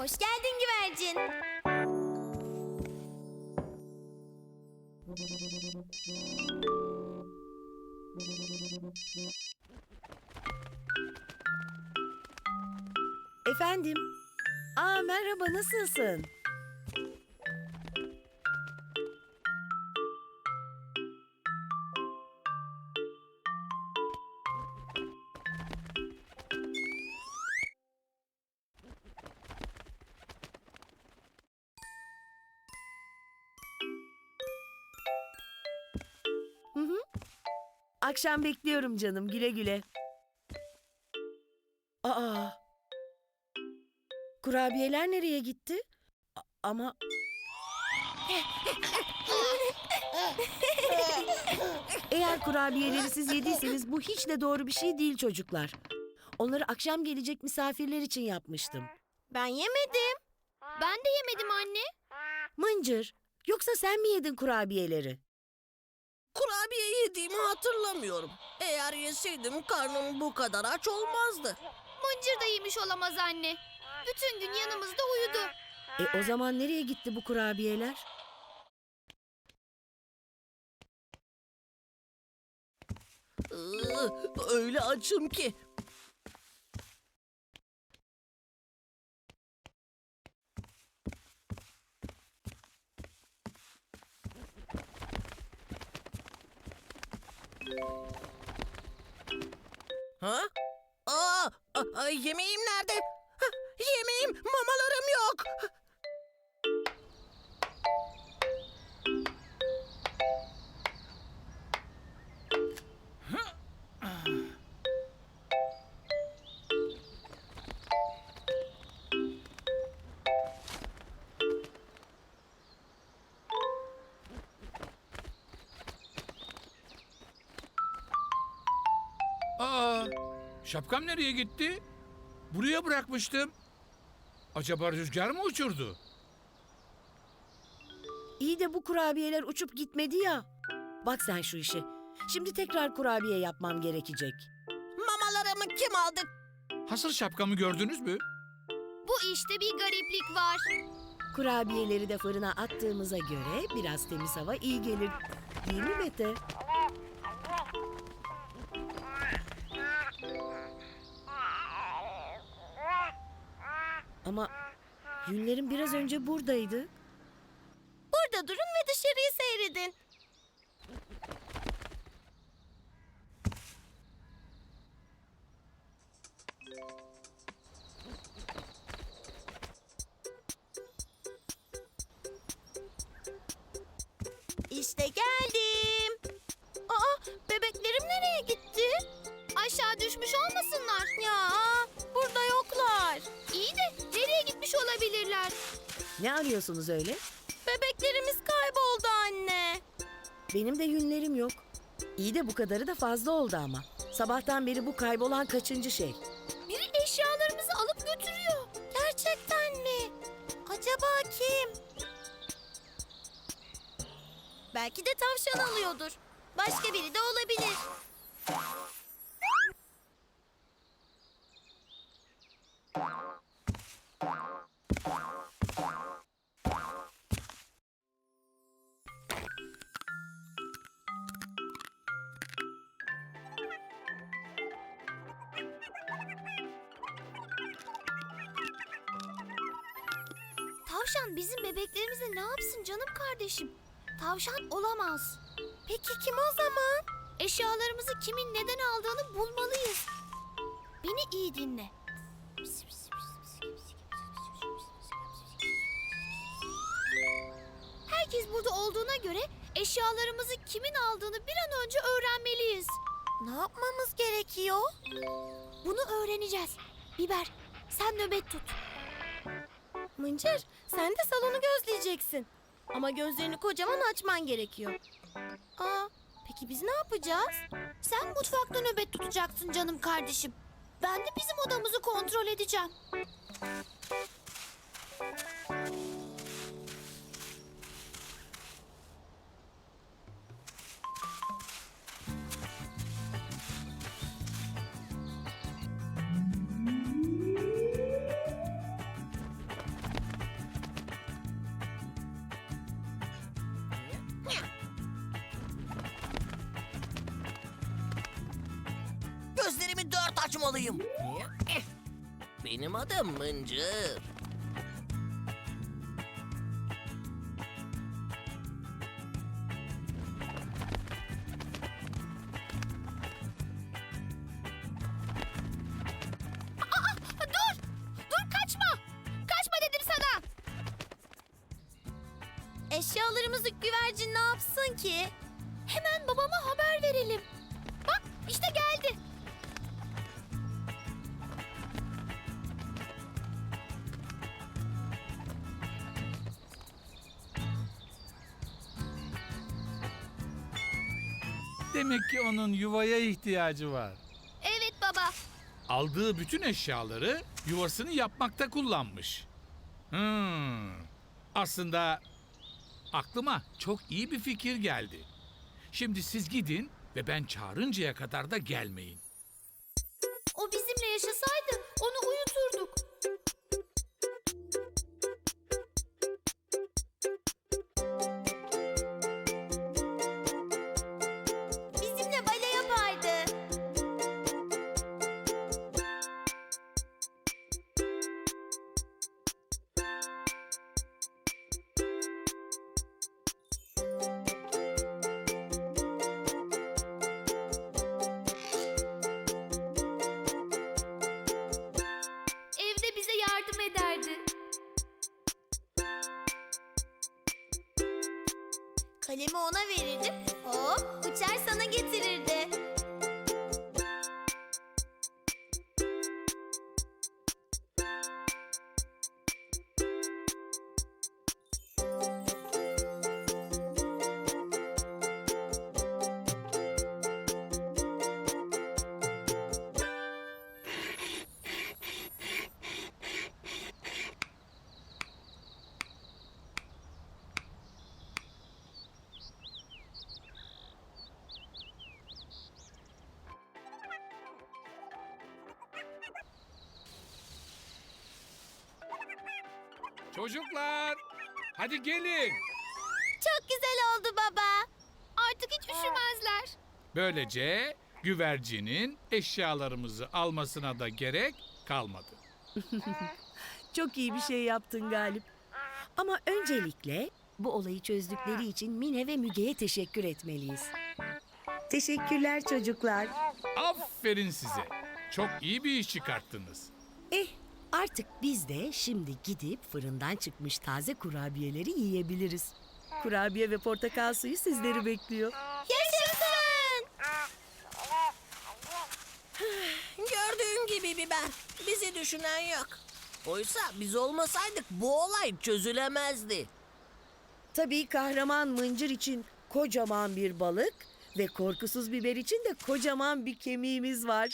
Hoş geldin güvercin. Efendim. Aa merhaba nasılsın? Akşam bekliyorum canım güle güle. Aa. Kurabiyeler nereye gitti? A- ama Eğer kurabiyeleri siz yediyseniz bu hiç de doğru bir şey değil çocuklar. Onları akşam gelecek misafirler için yapmıştım. Ben yemedim. Ben de yemedim anne. Mıncır, yoksa sen mi yedin kurabiyeleri? Kurabiye yediğimi hatırlamıyorum. Eğer yeseydim karnım bu kadar aç olmazdı. Mıncır da yemiş olamaz anne. Bütün gün yanımızda uyudu. E o zaman nereye gitti bu kurabiyeler? Iı, öyle açım ki. Ha? Aa, a- a- yemeğim nerede? Hah, yemeğim, mamalarım şapkam nereye gitti? Buraya bırakmıştım. Acaba rüzgar mı uçurdu? İyi de bu kurabiyeler uçup gitmedi ya. Bak sen şu işe. Şimdi tekrar kurabiye yapmam gerekecek. Mamalarımı kim aldı? Hasır şapkamı gördünüz mü? Bu işte bir gariplik var. Kurabiyeleri de fırına attığımıza göre biraz temiz hava iyi gelir. Değil mi Mete? Ama yünlerim biraz önce buradaydı. Burada durun ve dışarıyı seyredin. Ne arıyorsunuz öyle? Bebeklerimiz kayboldu anne. Benim de yünlerim yok. İyi de bu kadarı da fazla oldu ama. Sabahtan beri bu kaybolan kaçıncı şey? Biri eşyalarımızı alıp götürüyor. Gerçekten mi? Acaba kim? Belki de tavşan alıyordur. Başka biri de olabilir. Tavşan bizim bebeklerimize ne yapsın canım kardeşim? Tavşan olamaz. Peki kim o zaman? Eşyalarımızı kimin neden aldığını bulmalıyız. Beni iyi dinle. Herkes burada olduğuna göre eşyalarımızı kimin aldığını bir an önce öğrenmeliyiz. Ne yapmamız gerekiyor? Bunu öğreneceğiz. Biber, sen nöbet tut. Mıncır, sen de salonu gözleyeceksin. Ama gözlerini kocaman açman gerekiyor. Aa, peki biz ne yapacağız? Sen mutfakta nöbet tutacaksın canım kardeşim. Ben de bizim odamızı kontrol edeceğim. Eh, Benim adım Mıncır. Dur! Dur kaçma! Kaçma dedim sana! Eşyalarımızı güvercin ne yapsın ki? Hemen babama haber verelim. Bak işte geldi. Demek ki onun yuvaya ihtiyacı var. Evet baba. Aldığı bütün eşyaları yuvasını yapmakta kullanmış. Hmm. Aslında aklıma çok iyi bir fikir geldi. Şimdi siz gidin ve ben çağırıncaya kadar da gelmeyin. Kalemi ona verirdim. Hop uçar sana getirirdi. Çocuklar, hadi gelin. Çok güzel oldu baba. Artık hiç üşümezler. Böylece güvercinin eşyalarımızı almasına da gerek kalmadı. Çok iyi bir şey yaptın Galip. Ama öncelikle bu olayı çözdükleri için Mine ve Müge'ye teşekkür etmeliyiz. Teşekkürler çocuklar. Aferin size. Çok iyi bir iş çıkarttınız. Eh artık biz de şimdi gidip fırından çıkmış taze kurabiyeleri yiyebiliriz. Kurabiye ve portakal suyu sizleri bekliyor. Yaşasın! Gördüğün gibi biber. Bizi düşünen yok. Oysa biz olmasaydık bu olay çözülemezdi. Tabii kahraman mıncır için kocaman bir balık ve korkusuz biber için de kocaman bir kemiğimiz var.